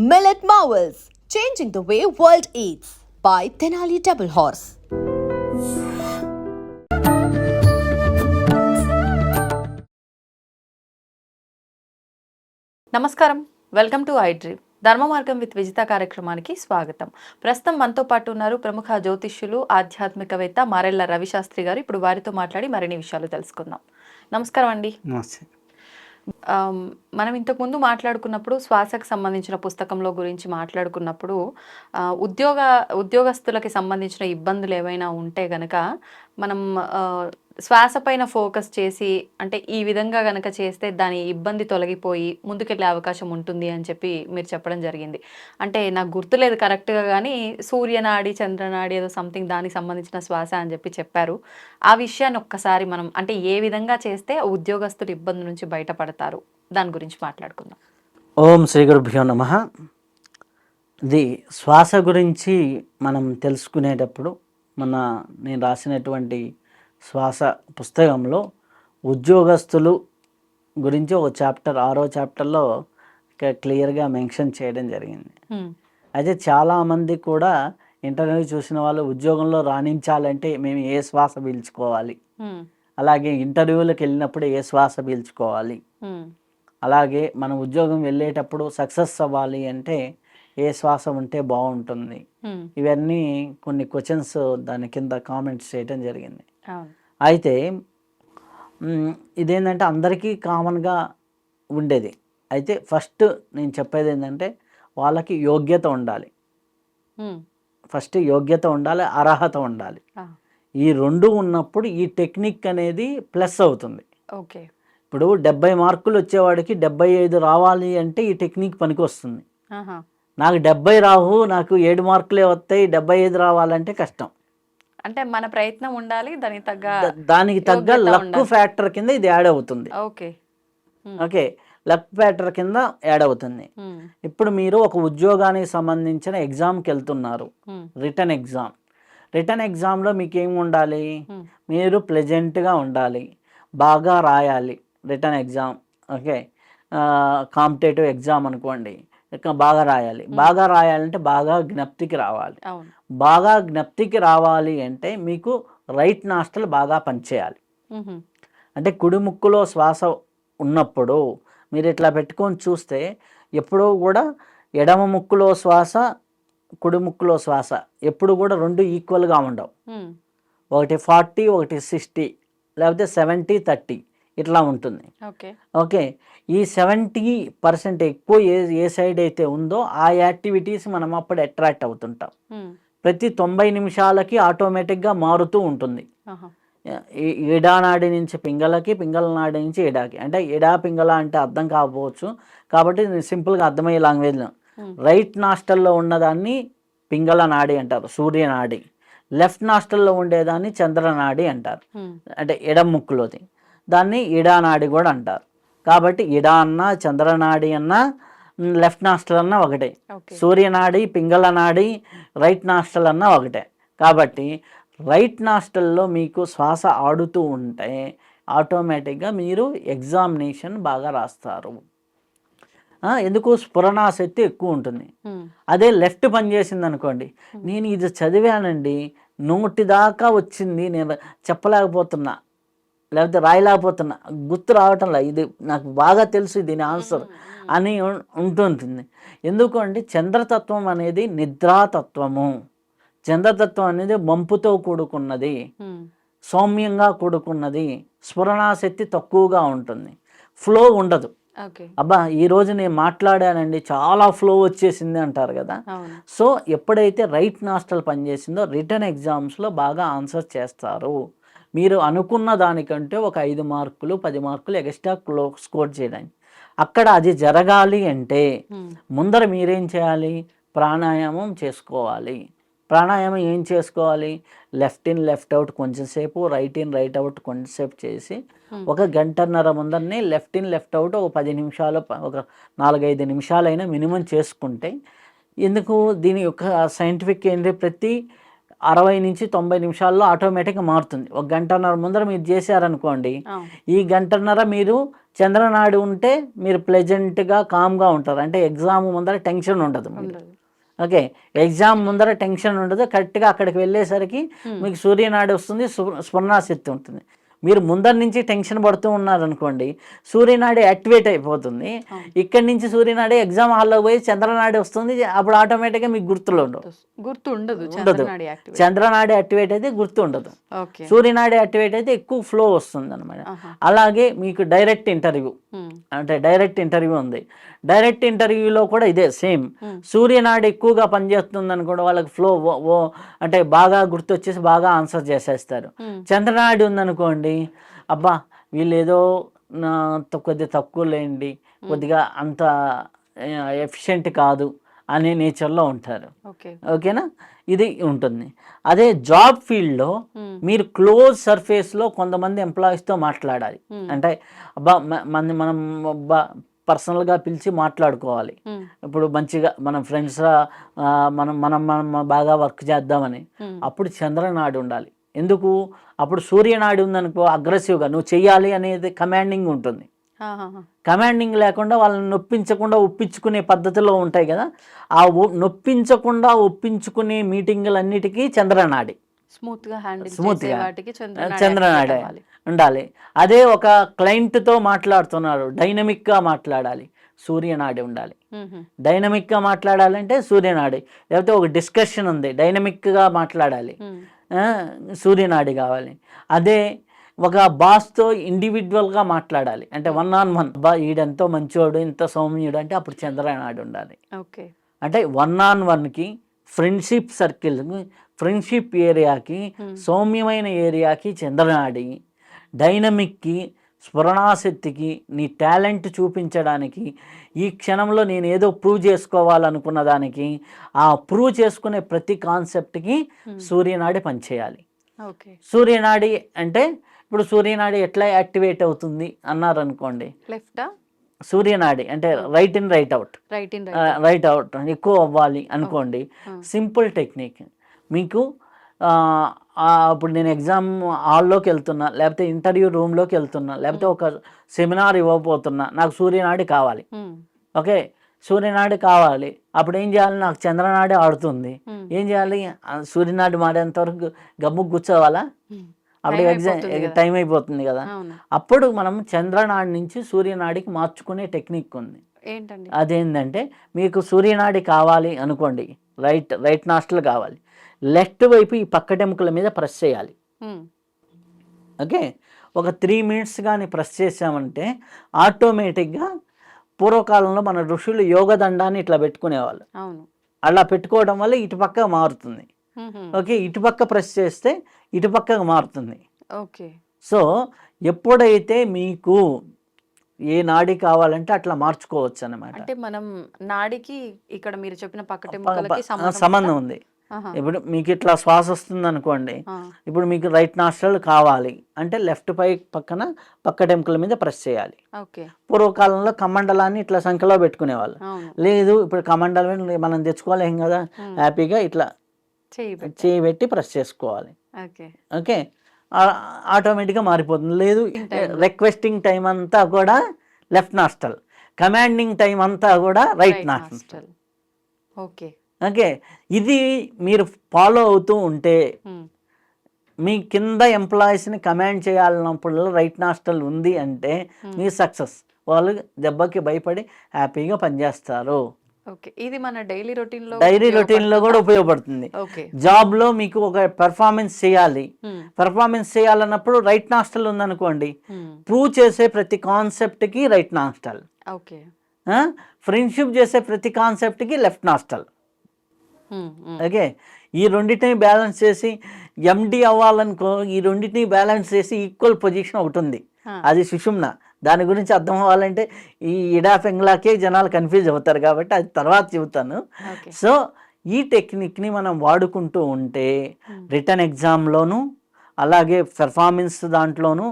Millet Marvels, changing the way world eats by Tenali Double Horse. నమస్కారం. Welcome to I dream ధర్మ మార్గం with Vijitha కార్యక్రమానికి స్వాగతం. ప్రస్తుతం మనతో పాటు ఉన్నారు ప్రముఖ జ్యోతిష్యులు ఆధ్యాత్మికవేత్త మారెళ్ళ రవిశాస్త్రి గారు. ఇప్పుడు వారితో మాట్లాడి మరిన్ని విషయాలు తెలుసుకుందాం. నమస్కారం అండి. నమస్తే. మనం ఇంతకుముందు మాట్లాడుకున్నప్పుడు శ్వాసకు సంబంధించిన పుస్తకంలో గురించి మాట్లాడుకున్నప్పుడు ఉద్యోగ ఉద్యోగస్తులకి సంబంధించిన ఇబ్బందులు ఏవైనా ఉంటే గనక మనం శ్వాస పైన ఫోకస్ చేసి అంటే ఈ విధంగా కనుక చేస్తే దాని ఇబ్బంది తొలగిపోయి ముందుకెళ్ళే అవకాశం ఉంటుంది అని చెప్పి మీరు చెప్పడం జరిగింది. అంటే నాకు గుర్తులేదు కరెక్ట్గా కానీ సూర్యనాడి చంద్రనాడి ఏదో సంథింగ్ దానికి సంబంధించిన శ్వాస అని చెప్పి చెప్పారు. ఆ విషయాన్ని ఒక్కసారి మనం అంటే ఏ విధంగా చేస్తే ఉద్యోగస్తులు ఇబ్బంది నుంచి బయటపడతారు? దాని గురించి మాట్లాడుకుందాం. ఓం శ్రీ గురుభ్యో నమ. ఇది శ్వాస గురించి మనం తెలుసుకునేటప్పుడు మన నేను రాసినటువంటి శ్వాస పుస్తకంలో ఉద్యోగస్తులు గురించి ఒక చాప్టర్ ఆరో చాప్టర్లో క్లియర్గా మెన్షన్ చేయడం జరిగింది. అయితే చాలామంది కూడా ఇంటర్వ్యూ చూసిన వాళ్ళు ఉద్యోగంలో రాణించాలంటే మేము ఏ శ్వాస పీల్చుకోవాలి. అలాగే ఇంటర్వ్యూలకు వెళ్ళినప్పుడు ఏ శ్వాస పీల్చుకోవాలి. అలాగే మనం ఉద్యోగం వెళ్ళేటప్పుడు సక్సెస్ అవ్వాలి అంటే ఏ శ్వాస ఉంటే బాగుంటుంది. ఇవన్నీ కొన్ని క్వశ్చన్స్ దాని కింద కామెంట్స్ చేయడం జరిగింది అయితే ఇదేంటంటే అందరికీ కామన్గా ఉండేది. అయితే ఫస్ట్ నేను చెప్పేది ఏంటంటే వాళ్ళకి యోగ్యత ఉండాలి. ఫస్ట్ యోగ్యత ఉండాలి అర్హత ఉండాలి. ఈ రెండు ఉన్నప్పుడు ఈ టెక్నిక్ అనేది ప్లస్ అవుతుంది. ఓకే. ఇప్పుడు డెబ్బై మార్కులు వచ్చేవాడికి డెబ్బై ఐదు రావాలి అంటే ఈ టెక్నిక్ పనికి వస్తుంది. నాకు డెబ్బై రావు నాకు ఏడు మార్కులే వస్తాయి డెబ్బై ఐదు రావాలంటే కష్టం. అంటే మన ప్రయత్నం ఉండాలి దానికి తగ్గ దానికి తగ్గ లక్. ఫ్యాక్టర్ కింద ఇది యాడ్ అవుతుంది. ఓకే. ఓకే. లక్ ఫ్యాక్టర్ కింద యాడ్ అవుతుంది. ఇప్పుడు మీరు ఒక ఉద్యోగానికి సంబంధించిన ఎగ్జామ్కి వెళ్తున్నారు. రిటర్న్ ఎగ్జామ్ రిటర్న్ ఎగ్జామ్లో మీకు ఏం ఉండాలి. మీరు ప్లెజెంట్గా ఉండాలి. బాగా రాయాలి. Written exam okay. Competitive exam అనుకోండి. బాగా రాయాలి. బాగా రాయాలంటే బాగా జ్ఞప్తికి రావాలి. బాగా జ్ఞప్తికి రావాలి అంటే మీకు రైట్ నాస్టల్ బాగా పనిచేయాలి. అంటే కుడి ముక్కులో శ్వాస ఉన్నప్పుడు మీరు ఇట్లా పెట్టుకొని చూస్తే ఎప్పుడూ కూడా ఎడమ ముక్కులో శ్వాస కుడి ముక్కులో శ్వాస ఎప్పుడు కూడా రెండు ఈక్వల్గా ఉండవు. ఒకటి ఫార్టీ ఒకటి సిక్స్టీ లేకపోతే సెవెంటీ థర్టీ ఇట్లా ఉంటుంది. ఓకే. ఓకే. ఈ సెవెంటీ పర్సెంట్ ఎక్కువ ఏ ఏ సైడ్ అయితే ఉందో ఆ యాక్టివిటీస్ మనం అప్పుడు అట్రాక్ట్ అవుతుంటాం. ప్రతి తొంభై నిమిషాలకి ఆటోమేటిక్గా మారుతూ ఉంటుంది. నాడి నుంచి పింగళకి పింగళ నాడి నుంచి ఎడాకి. అంటే ఎడా పింగళ అంటే అర్థం కాకపోవచ్చు. కాబట్టి సింపుల్గా అర్థమయ్యే లాంగ్వేజ్లో. రైట్ నాస్టల్లో ఉన్నదాన్ని పింగళ నాడి అంటారు సూర్యనాడి లెఫ్ట్ నాస్టల్లో ఉండేదాన్ని చంద్రనాడి అంటారు. అంటే ఎడం ముక్కులోది. దాన్ని ఇడానాడి కూడా అంటారు. కాబట్టి ఇడా అన్న చంద్రనాడి అన్న లెఫ్ట్ నాస్టల్ అన్న ఒకటే. సూర్యనాడి పింగళ నాడి రైట్ నాస్టల్ అన్న ఒకటే. కాబట్టి రైట్ నాస్టల్లో మీకు శ్వాస ఆడుతూ ఉంటే ఆటోమేటిక్గా మీరు ఎగ్జామినేషన్ బాగా రాస్తారు. ఎందుకు? స్ఫురణాశక్తి ఎక్కువ ఉంటుంది. అదే లెఫ్ట్ పని చేసింది అనుకోండి. నేను ఇది చదివానండి నోటి దాకా వచ్చింది నేను చెప్పలేకపోతున్నా. లేకపోతే రాయలేకపోతున్నా గుర్తు రావటంలా. ఇది నాకు బాగా తెలుసు దీని ఆన్సర్ అని ఉంటుంటుంది. ఎందుకు అంటే చంద్రతత్వం అనేది నిద్రాతత్వము. చంద్రతత్వం అనేది మంపుతో కూడుకున్నది. సౌమ్యంగా కూడుకున్నది. స్ఫురణాశక్తి తక్కువగా ఉంటుంది. ఫ్లో ఉండదు. అబ్బా ఈరోజు నేను మాట్లాడానండి. చాలా ఫ్లో వచ్చేసింది అంటారు కదా. సో ఎప్పుడైతే రైట్ నాస్టల్ పనిచేసిందో రిటర్న్ ఎగ్జామ్స్లో బాగా ఆన్సర్ చేస్తారు. మీరు అనుకున్న దానికంటే ఒక ఐదు మార్కులు పది మార్కులు ఎక్స్ట్రా క్లో స్కోర్ చేయడానికి అక్కడ అది జరగాలి అంటే. ముందర మీరేం చేయాలి? ప్రాణాయామం చేసుకోవాలి. ప్రాణాయామం ఏం చేసుకోవాలి? లెఫ్ట్ ఇన్ లెఫ్ట్ అవుట్ కొంచెంసేపు రైట్ ఇన్ రైట్ అవుట్ కొంచెంసేపు చేసి. ఒక గంటన్నర ముందరనే లెఫ్ట్ ఇన్ లెఫ్ట్ అవుట్ ఒక పది నిమిషాలు ఒక నాలుగైదు నిమిషాలైనా మినిమం చేసుకుంటే ఎందుకు? దీని యొక్క సైంటిఫిక్ ఏంటి? ప్రతి అరవై నుంచి తొంభై నిమిషాల్లో ఆటోమేటిక్గా మారుతుంది. ఒక గంటన్నర ముందర మీరు చేశారనుకోండి. ఈ గంటన్నర మీరు చంద్రనాడు ఉంటే మీరు ప్లెజెంట్గా కామ్గా ఉంటారు. అంటే ఎగ్జామ్ ముందర టెన్షన్ ఉండదు. ఓకే ఎగ్జామ్ ముందర టెన్షన్ ఉండదు. కరెక్ట్గా అక్కడికి వెళ్ళేసరికి మీకు సూర్యనాడి వస్తుంది స్ఫురణాశక్తి ఉంటుంది. మీరు ముందర నుంచి టెన్షన్ పడుతూ ఉన్నారనుకోండి సూర్యనాడి యాక్టివేట్ అయిపోతుంది. ఇక్కడి నుంచి సూర్యనాడి ఎగ్జామ్ హాల్లో పోయి చంద్రనాడి వస్తుంది అప్పుడు ఆటోమేటిక్గా మీకు గుర్తులో ఉండవు గుర్తు ఉండదు. ఉండదు చంద్రనాడి యాక్టివేట్. చంద్రనాడి యాక్టివేట్ అయితే గుర్తు ఉండదు సూర్యనాడి యాక్టివేట్ అయితే ఎక్కువ ఫ్లో వస్తుంది అనమాట. అలాగే మీకు డైరెక్ట్ ఇంటర్వ్యూ. అంటే డైరెక్ట్ ఇంటర్వ్యూ ఉంది. డైరెక్ట్ ఇంటర్వ్యూలో కూడా ఇదే సేమ్. సూర్యనాడు ఎక్కువగా పనిచేస్తుంది అనుకోండి వాళ్ళకి ఫ్లో ఓ అంటే బాగా గుర్తొచ్చేసి బాగా ఆన్సర్ చేసేస్తారు. చంద్రనాడు ఉందనుకోండి అబ్బా! వీళ్ళు ఏదో కొద్దిగా తక్కువ లేండి కొద్దిగా అంత ఎఫిషియెంట్ కాదు అనే నేచర్లో ఉంటారు. ఓకే. ఓకేనా? ఇది ఉంటుంది. అదే జాబ్ ఫీల్డ్లో. మీరు క్లోజ్ సర్ఫేస్లో కొంతమంది ఎంప్లాయీస్తో మాట్లాడాలి. అంటే అబ్బా! మ- మన మనం అబ్బా పర్సనల్గా పిలిచి మాట్లాడుకోవాలి. ఇప్పుడు మంచిగా మనం ఫ్రెండ్స్ మనం మనం మనం బాగా వర్క్ చేద్దామని. అప్పుడు చంద్రనాడు ఉండాలి. ఎందుకు అప్పుడు సూర్యనాడు ఉందనుకో అగ్రెసివ్గా నువ్వు చెయ్యాలి అనేది కమాండింగ్ ఉంటుంది. కమాండింగ్ లేకుండా వాళ్ళని నొప్పించకుండా ఒప్పించుకునే పద్ధతిలో ఉంటాయి కదా ఆ నొప్పించకుండా ఒప్పించుకునే మీటింగులన్నిటికీ చంద్రనాడి స్మూత్గా హ్యాండిల్ Smooth చేసే గా. వాటికి చంద్రనాడి. ఉండాలి అదే ఒక క్లయింట్తో మాట్లాడుతున్నారు డైనమిక్గా మాట్లాడాలి సూర్యనాడి ఉండాలి. డైనమిక్గా మాట్లాడాలంటే సూర్యనాడి లేకపోతే ఒక డిస్కషన్ ఉంది డైనమిక్గా మాట్లాడాలి సూర్యనాడి కావాలి. అదే ఒక బాస్తో ఇండివిజువల్గా మాట్లాడాలి. అంటే వన్ ఆన్ వన్ బా ఈడెంతో మంచోడు ఇంత సౌమ్యుడు అంటే అప్పుడు చంద్రనాడు ఉండాలి. ఓకే. అంటే వన్ ఆన్ వన్కి ఫ్రెండ్షిప్ సర్కిల్ ఫ్రెండ్షిప్ ఏరియాకి సౌమ్యమైన ఏరియాకి చంద్రనాడి డైనమిక్కి స్ఫురణాశక్తికి నీ టాలెంట్ చూపించడానికి ఈ క్షణంలో నేను ఏదో ప్రూవ్ చేసుకోవాలనుకున్న దానికి ఆ ప్రూవ్ చేసుకునే ప్రతి కాన్సెప్ట్కి సూర్యనాడి పనిచేయాలి. ఓకే. సూర్యనాడి అంటే ఇప్పుడు సూర్యనాడి ఎట్లా యాక్టివేట్ అవుతుంది అన్నారనుకోండి. లెఫ్టా? సూర్యనాడి అంటే right in right out. Right in right out. ఎక్కువ అవ్వాలి అనుకోండి. Simple technique. మీకు ఇప్పుడు నేను ఎగ్జామ్ హాల్లోకి వెళ్తున్నా లేకపోతే ఇంటర్వ్యూ రూమ్లోకి వెళ్తున్నా లేకపోతే ఒక సెమినార్ ఇవ్వబోతున్నా నాకు సూర్యనాడి కావాలి. ఓకే? సూర్యనాడి కావాలి. అప్పుడు ఏం చేయాలి? నాకు చంద్రనాడి ఆడుతుంది. ఏం చేయాలి? సూర్యనాడి మాడేంత వరకు గమ్ము కూర్చోవాలా? అప్పుడు ఎగ్జామ్. టైం అయిపోతుంది కదా. అప్పుడు మనం చంద్రనాడి నుంచి సూర్యనాడికి మార్చుకునే టెక్నిక్ ఉంది. అదేంటంటే మీకు సూర్యనాడి కావాలి అనుకోండి రైట్ రైట్ నాస్టల్ కావాలి. లెఫ్ట్ వైపు ఈ పక్కటెముకల మీద ప్రెస్ చేయాలి. ఉమ్. ఓకే? ఒక త్రీ మినిట్స్ కానీ ప్రెస్ చేసామంటే ఆటోమేటిక్గా పూర్వకాలంలో మన ఋషులు యోగదండాన్ని ఇట్లా పెట్టుకునేవాళ్ళు. అవును. అలా పెట్టుకోవడం వల్ల ఇటుపక్క మారుతుంది. ఉహు. ఓకే? ఇటుపక్క ప్రెస్ చేస్తే ఇటుపక్కకు మారుతుంది. ఓకే. సో ఎప్పుడైతే మీకు ఏ నాడి కావాలంటే అట్లా మార్చుకోవచ్చు అన్నమాట అంటే మనం నాడికి ఇక్కడ మీరు చెప్పిన పక్కటెముకలకి ప- సంబంధం ఉంది. ఇప్పుడు మీకు ఇట్లా శ్వాస వస్తుంది అనుకోండి. ఇప్పుడు మీకు రైట్ నాస్ట్రల్ కావాలి అంటే లెఫ్ట్ పై పక్కన పక్కటెముకల మీద ప్రెస్ చేయాలి. ఓకే. పూర్వకాలంలో కమండలాన్ని ఇట్లా సంఖ్యలో పెట్టుకునేవాళ్ళు. లేదు ఇప్పుడు కమండలం మనం తెచ్చుకోలేం కదా హ్యాపీగా ఇట్లా. చేయి పెట్టి ప్రెస్ చేసుకోవాలి. ఓకే. ఓకే? ఆటోమేటిక్గా మారిపోతుంది. లేదు రిక్వెస్టింగ్ టైం అంతా కూడా లెఫ్ట్ నాస్టల్ కమాండింగ్ టైం అంతా కూడా రైట్ నాస్టల్ ఓకే. ఓకే. ఇది మీరు ఫాలో అవుతూ ఉంటే. మీ కింద ఎంప్లాయీస్ని కమాండ్ చేయాలన్నప్పుడు రైట్ నాస్టల్ ఉంది అంటే మీ సక్సెస్. వాళ్ళు దెబ్బకి భయపడి హ్యాపీగా పనిచేస్తారు. ఓకే. ఇది మన డైలీ రొటీన్లో డైరీ రొటీన్లో కూడా ఉపయోగపడుతుంది. ఓకే. జాబ్లో మీకు ఒక పెర్ఫార్మెన్స్ చేయాలి. పెర్ఫార్మెన్స్ చేయాలన్నప్పుడు రైట్ నాస్టల్ ఉందనుకోండి. ప్రూవ్ చేసే ప్రతి కాన్సెప్ట్కి రైట్ నాస్టల్. ఓకే. ఫ్రెండ్షిప్ చేసే ప్రతి కాన్సెప్ట్కి లెఫ్ట్ నాస్టల్. ఓకే. ఈ రెండింటిని బ్యాలెన్స్ చేసి ఎండి అవ్వాలనుకో ఈ రెండింటిని బ్యాలెన్స్ చేసి ఈక్వల్ పొజిషన్ ఒకటి ఉంది. అది సుషుమ్న. దాని గురించి అర్థం అవ్వాలంటే ఈ ఇడా పెంగ్లాకే జనాలు కన్ఫ్యూజ్ అవుతారు కాబట్టి అది తర్వాత చెబుతాను. సో ఈ టెక్నిక్ని మనం వాడుకుంటూ ఉంటే రిటర్న్ ఎగ్జామ్లోను అలాగే పెర్ఫార్మెన్స్ దాంట్లోనూ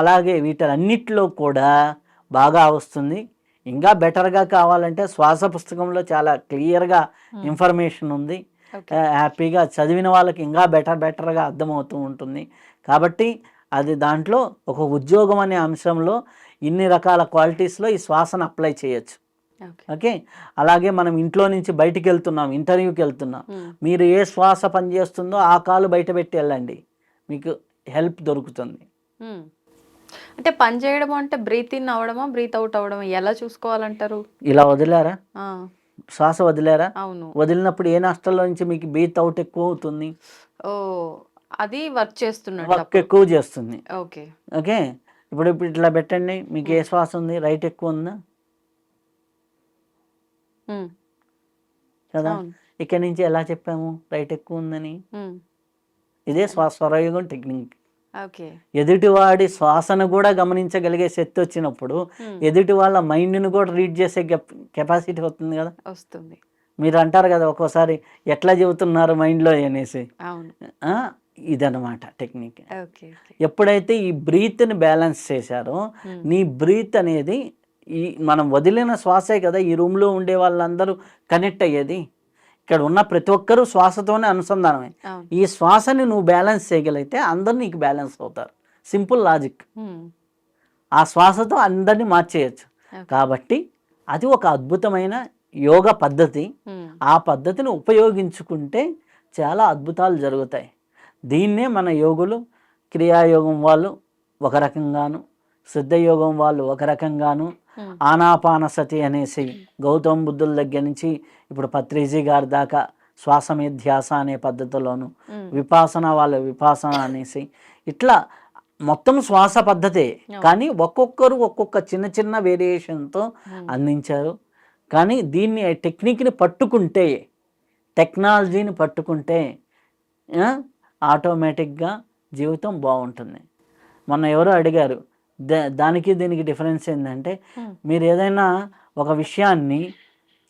అలాగే వీటన్నిటిలో కూడా బాగా వస్తుంది. ఇంకా బెటర్గా కావాలంటే శ్వాస పుస్తకంలో చాలా క్లియర్గా ఇన్ఫర్మేషన్ ఉంది. హ్యాపీగా చదివిన వాళ్ళకి ఇంకా బెటర్ బెటర్గా అర్థమవుతూ ఉంటుంది. కాబట్టి అది దాంట్లో ఒక ఉద్యోగం అనే అంశంలో ఇన్ని రకాల క్వాలిటీస్లో ఈ శ్వాసను అప్లై చేయొచ్చు. ఓకే? అలాగే మనం ఇంట్లో నుంచి బయటికి వెళ్తున్నాం ఇంటర్వ్యూకి వెళ్తున్నాం. మీరు ఏ శ్వాస పనిచేస్తుందో ఆ కాలు బయట పెట్టి వెళ్ళండి. మీకు హెల్ప్ దొరుకుతుంది. మ్మ్. అంటే పని చేయడం అంటే బ్రీత్ ఇన్ అవడమా బ్రీత్ అవుట్ అవడమా? ఎలా చూసుకోవాలంటారు? ఇలా వదిలేరా? శ్వాస వదిలేరా? అవును. వదిలినప్పుడు ఏ నష్టంలో నుంచి మీకు బీత్ అవుట్ ఎక్కువ అవుతుంది? ఓ అది వర్క్ చేస్తున్నట్టు వర్క్. ఎక్కువ చేస్తుంది. ఓకే. ఓకే? ఇప్పుడు ఇప్పుడు ఇట్లా పెట్టండి. మీకు ఏ శ్వాస ఉంది? రైట్ ఎక్కువ ఉందా. కదా. ఇక్కడ నుంచి ఎలా చెప్పాము? రైట్ ఎక్కువ ఉందని. ఇదే శ్వాస స్వరయోగం టెక్నిక్ ఎదుటివాడి శ్వాసను కూడా గమనించగలిగే శక్తి వచ్చినప్పుడు మ్మ్. ఎదుటి వాళ్ళ మైండ్ని కూడా రీడ్ చేసే కెపాసిటీ వస్తుంది కదా? వస్తుంది. మీరు అంటారు కదా ఒక్కోసారి ఎట్లా చెబుతున్నారు మైండ్లో అనేసి. ఇదన్నమాట టెక్నిక్. ఎప్పుడైతే ఈ బ్రీత్ని బ్యాలెన్స్ చేశారో మ్మ్. నీ బ్రీత్ అనేది ఈ మనం వదిలిన శ్వాసే కదా ఈ రూమ్లో ఉండే వాళ్ళందరూ కనెక్ట్ అయ్యేది? ఇక్కడ ఉన్న ప్రతి ఒక్కరూ శ్వాసతోనే అనుసంధానమే ఈ శ్వాసని నువ్వు బ్యాలెన్స్ చేయగలిగితే అందరూ నీకు బ్యాలెన్స్ అవుతారు సింపుల్ లాజిక్. ఆ శ్వాసతో అందరినీ మార్చేయచ్చు. కాబట్టి అది ఒక అద్భుతమైన యోగ పద్ధతి. ఆ పద్ధతిని ఉపయోగించుకుంటే చాలా అద్భుతాలు జరుగుతాయి దీన్నే మన యోగులు క్రియాయోగం వాళ్ళు ఒక రకంగాను సిద్ధయోగం వాళ్ళు ఒక రకంగాను. ఆనాపానసతి అనేసి గౌతమ బుద్ధుల దగ్గర నుంచి ఇప్పుడు పత్రిజీ గారి దాకా శ్వాస మీద ధ్యాస అనే పద్ధతిలోను. విపాసన వాళ్ళ విపాసన అనేసి ఇట్లా మొత్తం శ్వాస పద్ధతే. కానీ ఒక్కొక్కరు ఒక్కొక్క చిన్న చిన్న వేరియేషన్తో అందించారు. కానీ దీన్ని టెక్నిక్ని పట్టుకుంటే టెక్నాలజీని పట్టుకుంటే ఆటోమేటిక్గా జీవితం బాగుంటుంది. మొన్న ఎవరో అడిగారు దానికి దీనికి డిఫరెన్స్ ఏంటంటే Hmm. మీరు ఏదైనా ఒక విషయాన్ని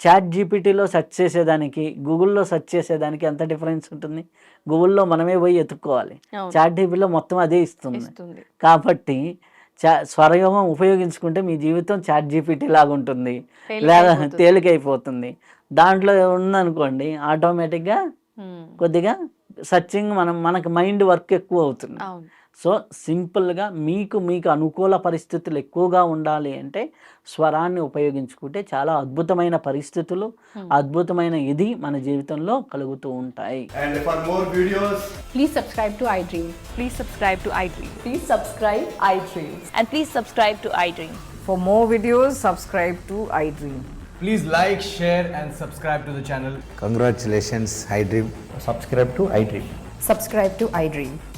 చాట్ జీపీటీలో సెర్చ్ చేసేదానికి గూగుల్లో సెర్చ్ చేసేదానికి ఎంత డిఫరెన్స్ ఉంటుంది గూగుల్లో మనమే పోయి ఎత్తుక్కోవాలి. చాట్ జీపీలో మొత్తం అదే ఇస్తుంది కాబట్టి చా స్వరయోగం ఉపయోగించుకుంటే మీ జీవితం చాట్ జీపీటీ లాగా ఉంటుంది లేదా తేలికైపోతుంది. దాంట్లో ఉందనుకోండి ఆటోమేటిక్గా మ్మ్. కొద్దిగా సర్చింగ్ మనం మనకు మైండ్ వర్క్ ఎక్కువ అవుతుంది సో సింపుల్గా మీకు మీకు అనుకూల పరిస్థితులు ఎక్కువగా ఉండాలి అంటే స్వరాన్ని ఉపయోగించుకుంటే చాలా అద్భుతమైన పరిస్థితులు అద్భుతమైన ఇది మన జీవితంలో కలుగుతూ ఉంటాయి And for more videos, Please subscribe to iDream. Please subscribe to iDream. Please subscribe iDreams. And please subscribe to iDream. For more videos, subscribe to iDream. please like, share, and subscribe to the channel. Congratulations, iDream. subscribe to iDream. Subscribe to iDream. So, subscribe to iDream Media. I